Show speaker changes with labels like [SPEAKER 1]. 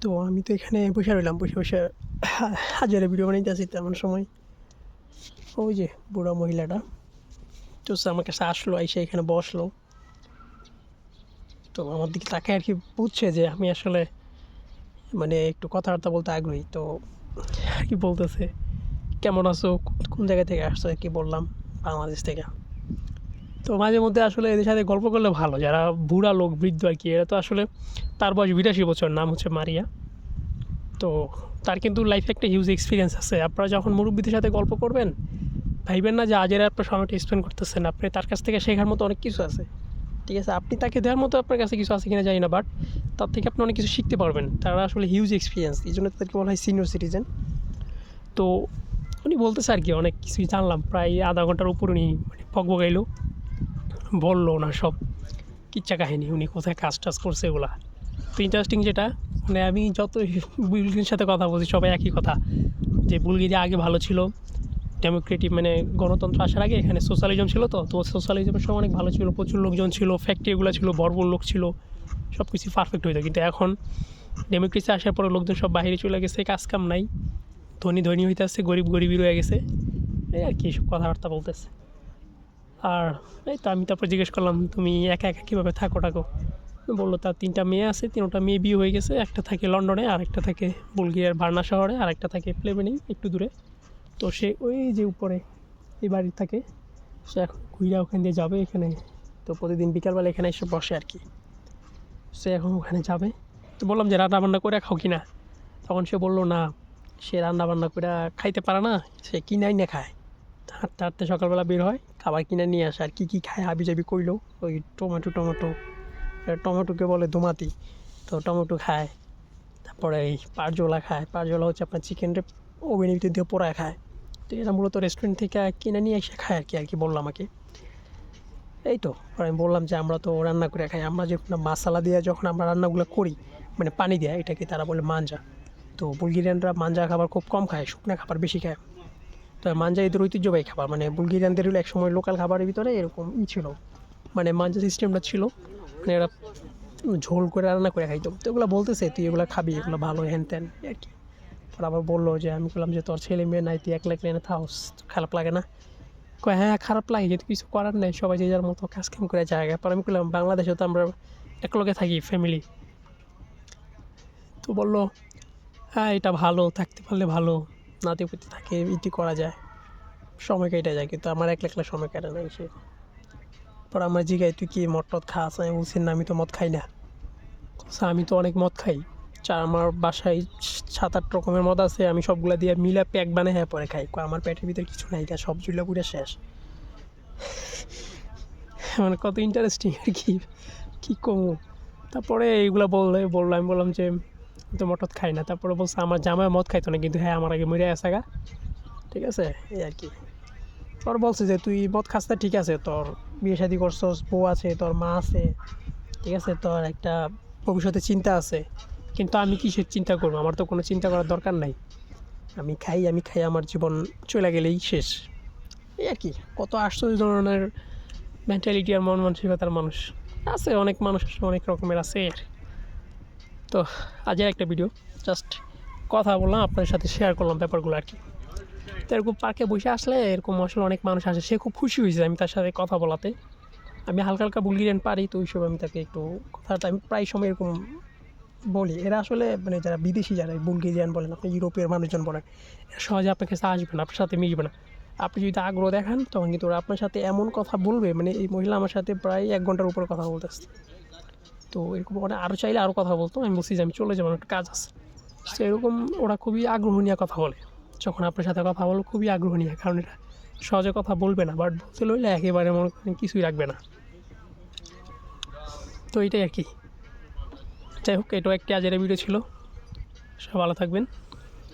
[SPEAKER 1] তো আমি তো এখানে বসে রইলাম, বসে বসে হাজারে ভিডিও বানাইতে আসি তেমন সময়। ওই যে বুড়া মহিলাটা। তো আমার কাছে আসলো, এসে এখানে বসল। তো আমার দিকে তাকে আর কি বুঝছে যে আমি আসলে মানে একটু কথাবার্তা বলতে আগ্রহী। তো আর কি বলতেছে, কেমন আছো? কোন- জায়গা থেকে আসছো? কি বললাম, বাংলাদেশ থেকে। তো মাঝে মধ্যে আসলে এদের সাথে গল্প করলে ভালো। যারা বুড়া লোক, বৃদ্ধ আর কি, এরা তো আসলে তার বয়স বিরাশি বছর, নাম হচ্ছে মারিয়া। তো তার কিন্তু লাইফে একটা হিউজ এক্সপিরিয়েন্স আছে। আপনারা যখন মুরব্বীদের সাথে গল্প করবেন, ভাইবেন না যে আজের আপনার সময়টা স্পেন্ড করতেছেন। আপনি তার কাছ থেকে শেখার মতো অনেক কিছু আছে। ঠিক আছে? আপনি তাকে দেওয়ার মতো আপনার কাছে কিছু আছে কিনা জানি না বাট তার থেকে আপনি অনেক কিছু শিখতে পারবেন। তারা আসলে হিউজ এক্সপিরিয়েন্স এই জন্য তাদেরকে বলা হয় সিনিয়র সিটিজেন তো উনি বলতেছে আর কি, অনেক কিছুই জানলাম। প্রায় আধা ঘণ্টার উপর উনি মানে বকবকাইলো বলল না সব। কিচ্ছা কাহিনী, উনি কোথায় কাজ টাজ করছে এগুলা। তো ইন্টারেস্টিং যেটা মানে আমি যত বুলগির সাথে কথা বলছি, সবাই একই কথা, যে বুলগিরি আগে ভালো ছিল ডেমোক্রেটিক মানে গণতন্ত্র আসার আগে এখানে সোশ্যালিজম ছিল তো তো সোশ্যালিজমের সময় অনেক ভালো ছিল, প্রচুর লোকজন ছিল ফ্যাক্টরিগুলো ছিল বর্বর লোক ছিল সব কিছু পারফেক্ট হইতো। কিন্তু এখন ডেমোক্রেসি আসার পরে লোকজন সব বাইরে চলে গেছে কাজ কাম নাই, ধনী ধনী হইতে আসছে গরিব গরিবই রয়ে গেছে, এই আর কি এইসব কথাবার্তা বলতেছে। আর এই তো আমি তারপর জিজ্ঞেস করলাম, তুমি একা একা কীভাবে থাকো টাকো বলল তার তিনটা মেয়ে আছে, তিনটা মেয়ে বিয়ে হয়ে গেছে, একটা থাকে লন্ডনে, আর একটা থাকে বুলগিয়ার ভার্না শহরে, আর একটা থাকে প্লেবেনি, একটু দূরে। তো সে ওই যে উপরে, এই বাড়ি থাকে, সে এখন ঘুরা ওখান দিয়ে যাবে এখানে। তো প্রতিদিন বিকালবেলা এখানে এসে বসে আর কি। সে এখন ওখানে যাবে। তো বললাম যে, রান্না বান্না করে খাও কিনা? তখন সে বলল, না, সে রান্না বান্না করে খাইতে পারে না, সে কিনাই না খায়। হাঁটতে হাঁটতে সকালবেলা বের হয় খাবার কিনে নিয়ে আসে আর কী কী খায় হাবি জাবি কইলো, ওই টমেটো টমেটো টমেটোকে বলে দোমাতি, তো টমেটো খায়, তারপরে এই পারজোলা খায় পারজোলা হচ্ছে আপনার চিকেনটা ওভেনের ভিতর দিয়ে পোড়ায় খায়, তো এরা মূলত রেস্টুরেন্ট থেকে কিনে নিয়ে এসে খায় আর কি আর কি বললাম আমাকে। এই তো আমি বললাম যে আমরা তো রান্না করে খাই, আমরা যখন মশালা দিয়ে যখন আমরা রান্নাগুলো করি মানে পানি দেয়, এটাকে তারা বলে মাঞ্জা, তো বুলগেরিয়ানরা মাঞ্জা খাবার খুব কম খায়, শুকনো খাবার বেশি খায়। তো মাঞ্জা এদের ঐতিহ্যবাহী খাবার মানে বুলগেরিয়ানদের হলো একসময় লোকাল খাবারের ভিতরে এরকম ই ছিল। মানে মাঞ্জা সিস্টেমটা ছিল মানে এরা ঝোল করে রান্না করে খাইতো। তো এগুলো বলতেছে, তুই এগুলো খাবি, এগুলো ভালো, হ্যান ত্যান। আর কি। আর আবার বলল যে, আমি বললাম যে, তোর ছেলে মেয়ে নাই, তুই একলা একলা এনে থাকস খারাপ লাগে না? কয় হ্যাঁ খারাপ লাগে কিন্তু কিছু করার নেই, সবাই যে যার মতো কাজ কাম করে জায়গা পর আমি বললাম বাংলাদেশে তো আমরা একলগে থাকি ফ্যামিলি তো বলল হ্যাঁ এটা ভালো, থাকতে পারলে ভালো। নাতিপুতি থাকে ইটি করা যায়। সময় কেটে যায়, কিন্তু আমার একলা একলা সময় কাটে না সে। পর আমার জিগাই তুই কি মদ টদ খাস? আমি বলছি, না, আমি তো মদ খাই না। আমি তো অনেক মদ খাই। চা আমার বাসায় সাত, আট রকমের মদ আছে, আমি সবগুলা দিয়ে মিলা প্যাক বানাই হ্যাঁ পরে খাই। আমার পেটের ভিতরে কিছু নাই গা, সব জুলা পুরে শেষ। মানে কত ইন্টারেস্টিং আর কি, কী কমু? তারপরে এইগুলো বললে, বলল, আমি বললাম যে আমি তো মটত খাই না। তারপরে বলছে, আমার জামাই মদ খাইতো না, কিন্তু হ্যাঁ আমার আগে মরে আসা গা। ঠিক আছে? এই আর কি। পর বলছে যে, তুই মদ খাস না, ঠিক আছে? তোর বিয়ে শাদি করছস, বউ আছে, তোর মা আছে, ঠিক আছে? তোর একটা ভবিষ্যতে চিন্তা আছে। কিন্তু আমি কিসের চিন্তা করব? আমার তো কোনো চিন্তা করার দরকার নাই। আমি খাই আমি খাই, আমার জীবন চলে গেলেই শেষ। এই আর কি। কত আশ্চর্য ধরনের মেন্টালিটি আর মন মানসিকতার মানুষ। আছে, অনেক মানুষ অনেক রকমের আছে। তো আজের একটা ভিডিও জাস্ট কথা বললাম, আপনাদের সাথে শেয়ার করলাম ব্যাপারগুলো আর কি। তো এরকম পার্কে বসে আসলে এরকম আসলে অনেক মানুষ আসে, সে খুব খুশি হয়েছে আমি তার সাথে কথা বলাতে। আমি হালকা হালকা বুলগিরিয়ান পারি, তো ওইসব আমি তাকে একটু কথাটা আমি প্রায় সময় এরকম বলি। এরা আসলে মানে যারা বিদেশি যারা বুলগেরিয়ান বলেন, আপনি ইউরোপের মানুষজন বলেন, এরা সহজে আপনার কাছে আসবে না, আপনার সাথে মিশবে না। আপনি যদি আগ্রহ দেখান, তখন কিন্তু ওরা আপনার সাথে এমন কথা বলবে মানে এই মহিলা আমার সাথে প্রায় এক ঘণ্টার উপর কথা বলতেছে। তো এরকম ওরা আরও চাইলে আরও কথা বলতো। আমি বলছি যে আমি চলে যাব একটা কাজ আছে। তো এরকম ওরা খুবই আগ্রহ নিয়ে কথা বলে। যখন আপনার সাথে কথা বলো, খুবই আগ্রহ নিয়ে, কারণ এটা সহজে কথা বলবে না বাট বলতে লইলে একেবারে মনে করেন কিছুই রাখবে না। তো এটাই আর কি। যাই হোক, এটাও একটি আজের ভিডিও ছিল। সব ভালো থাকবেন।